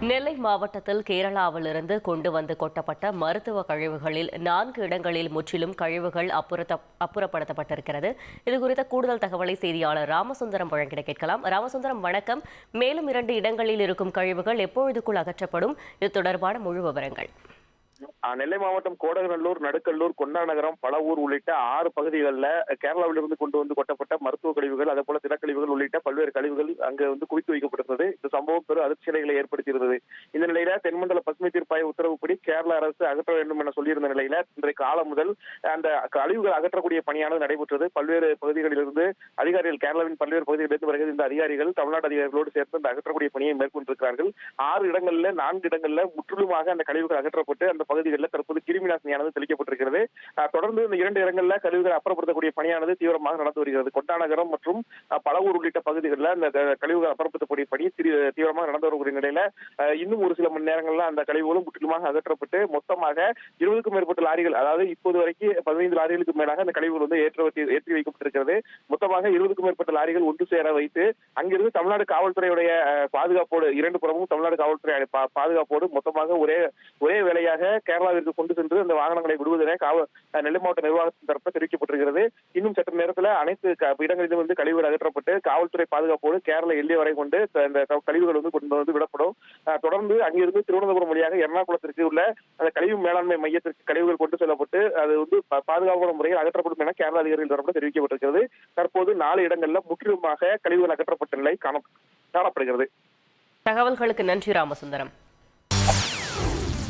நெல்லை மாவட்டத்தில் கேரளாவிலிருந்து கொண்டு வந்து கொட்டப்பட்ட மருத்துவ கழிவுகளில் நான்கு இடங்களில் முற்றிலும் கழிவுகள் அப்புறத்த அப்புறப்படுத்தப்பட்டிருக்கிறது. இதுகுறித்த கூடுதல் தகவலை செய்தியாளர் ராமசுந்தரம் வழங்கிட கேட்கலாம். ராமசுந்தரம் வணக்கம். மேலும் இரண்டு இடங்களில் இருக்கும் கழிவுகள் எப்பொழுதுக்குள் அகற்றப்படும்? இது தொடர்பான முழு விவரங்கள். நெல்லை மாவட்டம் கோடகநல்லூர் நடுக்கல்லூர் கொண்டாநகரம் பலவூர் உள்ளிட்ட ஆறு பகுதிகளில் கேரளாவிலிருந்து கொண்டு வந்து கொட்டப்பட்ட மருத்துவ கழிவுகள் அதே போல திடக்கழிவுகள் உள்ளிட்ட பல்வேறு கழிவுகள் அங்கு வந்து குவித்து வைக்கப்பட்டிருந்தது. இந்த சம்பவம் பெரும் அதிர்ச்சிகளை ஏற்படுத்தியிருந்தது. இந்த நிலையில தென்மண்டல பசுமை தீர்ப்பாய உத்தரவுப்படி கேரள அரசு அகற்ற வேண்டும் என சொல்லியிருந்த நிலையில இன்றைய காலம் முதல் அந்த கழிவுகள் அகற்றக்கூடிய பணியானது நடைபெற்றது. பல்வேறு பகுதிகளிலிருந்து அதிகாரிகள் கேரளாவின் பல்வேறு பகுதிகளிலிருந்து வருகிற இந்த அதிகாரிகள் தமிழ்நாடு அதிகாரிகளோடு சேர்த்து அந்த அகற்றக்கூடிய பணியை மேற்கொண்டிருக்கிறார்கள். ஆறு இடங்களில் நான்கு இடங்களில் முற்றிலுமாக அந்த கழிவுகள் அகற்றப்பட்டு அந்த பகுதிகள் பகுதிகளில் தற்போது கிருமி நாசினியானது தெளிக்கப்பட்டிருக்கிறது தொடர்ந்து இந்த இரண்டு இடங்கள்ல கழிவுகளை அப்புறப்படுத்தக்கூடிய பணியானது தீவிரமாக நடந்து வருகிறது. கொட்டாநகரம் மற்றும் பலவூர் உள்ளிட்ட பகுதிகளில் அந்த கழிவுகள் அப்புறப்படுத்தக்கூடிய பணி தீவிரமாக நடந்து வரக்கூடிய நிலையில இன்னும் ஒரு சில மணி நேரங்கள்ல அந்த கழிவுகளும் முற்றிலுமாக அகற்றப்பட்டு மொத்தமாக இருபதுக்கும் மேற்பட்ட லாரிகள் அதாவது இப்போது வரைக்கும் பதினைந்து லாரிகளுக்கு மேலாக அந்த கழிவுகள் வந்து ஏற்றி ஏற்றி வைக்கப்பட்டிருக்கிறது. மொத்தமாக இருபதுக்கும் மேற்பட்ட லாரிகள் ஒன்று சேர வைத்து அங்கிருந்து தமிழ்நாடு காவல்துறையுடைய பாதுகாப்போடு இரண்டு புறமும் தமிழ்நாடு காவல்துறை பாதுகாப்போடு மொத்தமாக ஒரே ஒரே வேலையாக கேரளா கேரளாவிற்கு கொண்டு சென்று அந்த வாகனங்களை விடுவதென காவல் நெல்லை மாவட்ட நிர்வாகத்தின் தரப்பில் தெரிவிக்கப்பட்டிருக்கிறது. இன்னும் சற்று நேரத்தில் அனைத்து இடங்களிலும் வந்து கழிவுகள் அகற்றப்பட்டு காவல்துறை பாதுகாப்போடு கேரள எல்லை வரை கொண்டு இந்த கழிவுகள் வந்து கொண்டு வந்து விடப்படும். தொடர்ந்து அங்கிருந்து திருவனந்தபுரம் வழியாக எர்ணாகுளத்திற்கு உள்ள அந்த கழிவு மேலாண்மை மையத்திற்கு கழிவுகள் கொண்டு செல்லப்பட்டு அது வந்து பாதுகாப்பான முறையில் அகற்றப்படும் என கேரள அதிகாரிகள் தரப்பில் தெரிவிக்கப்பட்டிருக்கிறது. தற்போது நாலு இடங்களில் முற்றிலுமாக கழிவுகள் அகற்றப்பட்ட நிலை காணப்படுகிறது. தகவல்களுக்கு நன்றி ராமசுந்தரம்.